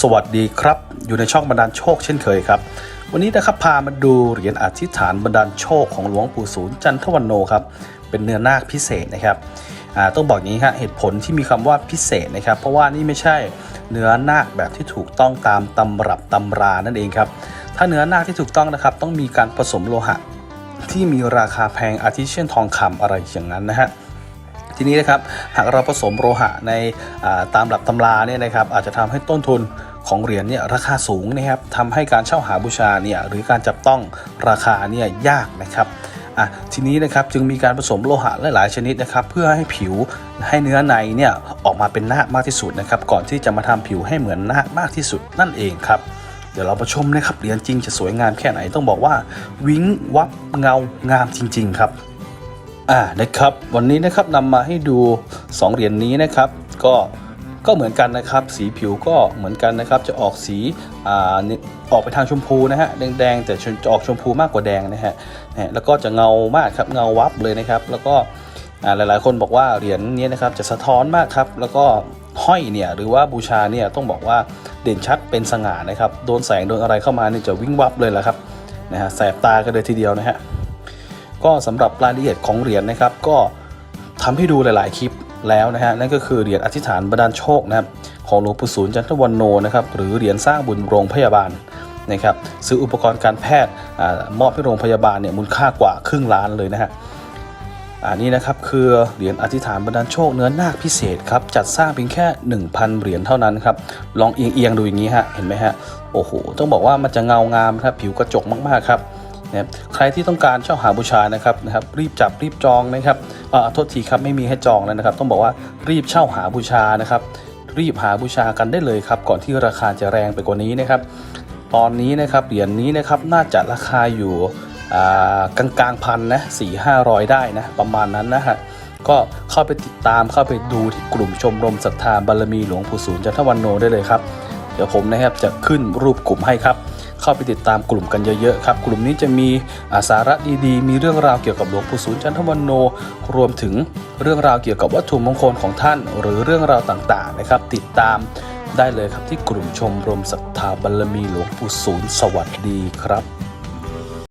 สวัสดีครับ อยู่ในช่องบันดาลโชคเช่นเคยครับ วันนี้นะครับพามาดูเหรียญอธิษฐานบันดาลโชคของหลวงปู่ศูนย์จันทวันโนครับเป็นเนื้อนาคพิเศษนะครับต้องบอกอย่างนี้ครับเหตุผลที่มีคำว่าพิเศษนะครับ เพราะว่านี่ไม่ใช่เนื้อนาคแบบที่ถูกต้องตามตำรับตำรานั่นเองครับถ้าเนื้อนาคที่ถูกต้องนะครับ ต้องมีการผสมโลหะที่มีราคาแพงอาทิเช่นทองคำอะไรอย่างนั้นนะฮะ ทีนี้นะครับหากเราผสมโลหะในตามหลักตำราเนี่ยนะครับอาจจะทำให้ต้นทุนของเหรียญเนี่ยราคาสูงนะครับทำให้การเช่าหาบูชาเนี่ยหรือการจับต้องราคาเนี่ยยากนะครับอะทีนี้นะครับจึงมีการผสมโลหะหลายๆชนิดนะครับเพื่อให้ผิวให้เนื้อในเนี่ยออกมาเป็นนาคมากที่สุดนะครับก่อนที่จะมาทำผิวให้เหมือนนาคมากที่สุดนั่นเองครับเดี๋ยวเรามาชมนะครับเหรียญจริงจะสวยงามแค่ไหนต้องบอกว่า วิ้งวับเงางามจริง ๆ ครับ อ่านะครับวันนี้นะครับนำมาให้ดู 2 เหรียญนี้นะครับ ก็ก็เหมือนกันนะครับ สีผิวก็เหมือนกันนะครับ จะออกสีอ่าออกไปทางชมพูนะฮะแดงๆแต่จะออกชมพูมากกว่าแดงนะฮะแล้วก็จะเงามากครับเงาวับเลยนะครับ แล้วก็อ่าหลายๆ คนบอกว่าเหรียญนี้นะครับจะสะท้อนมากครับ แล้วก็ห้อยเนี่ยหรือว่าบูชาเนี่ยต้องบอกว่าเด่นชัดเป็นสง่านะครับ โดนแสงโดนอะไรเข้ามาเนี่ยจะวิ่งวับเลยแหละครับนะฮะแสบตากันเลยทีเดียวนะฮะ ก็สำหรับรายละเอียดของเหรียญนะครับ ก็ทำให้ดูหลาย ๆ คลิปแล้วนะฮะนั่นก็คือเหรียญอธิษฐานบันดาลโชคนะครับของหลวงปู่ศูนย์จันทวันโนนะครับหรือเหรียญสร้างบุญโรงพยาบาลนะครับซื้ออุปกรณ์การแพทย์อมอบให้โรงพยาบาลเนี่ยมูลค่ากว่าครึ่งล้านเลยนะฮะอันนี้นะครับคือเหรียญอธิษฐานบันดาลโชคเนื้อนาคพิเศษครับจัดสร้างเพียงแค่ 1,000 เหรียญเท่านั้นครับลองเอียงๆดูอย่างนี้ฮะเห็นไหมฮะโอ้โหต้องบอกว่ามันจะเงางามครับผิวกระจกมากๆครับ นะครับใครที่ต้องการเช่าหาบูชานะครับนะครับรีบจับรีบจองนะครับเอ่อโทษทีครับไม่มีให้จองแล้วนะครับ ต้องบอกว่ารีบเช่าหาบูชานะครับ รีบหาบูชากันได้เลยครับ ก่อนที่ราคาจะแรงไปกว่านี้นะครับ ตอนนี้นะครับเหรียญนี้นะครับน่าจะราคาอยู่กลางกลางๆพันนะสี่ห้าร้อยได้นะประมาณนั้นนะฮะก็เข้าไปติดตามเข้าไปดูที่กลุ่มชมรมศรัทธาบารมีหลวงปู่ศูนย์จันทวันโนได้เลยครับ เดี๋ยวผมนะครับจะขึ้นรูปกลุ่มให้ครับ เข้าไปติดตามกลุ่มกันเยอะๆครับ กลุ่มนี้จะมีาสาระดีๆ มีเรื่องราวเกี่ยวกับหลวงปู่ศูนย์จันทวันโน รวมถึงเรื่องราวเกี่ยวกับวัตถุมงคลของท่าน หรือเรื่องราวต่างๆนะครับ ติดตามได้เลยครับที่กลุ่มชมรมศรัทธาบารมีหลวงปู่ศูนย์สวัสดีครับ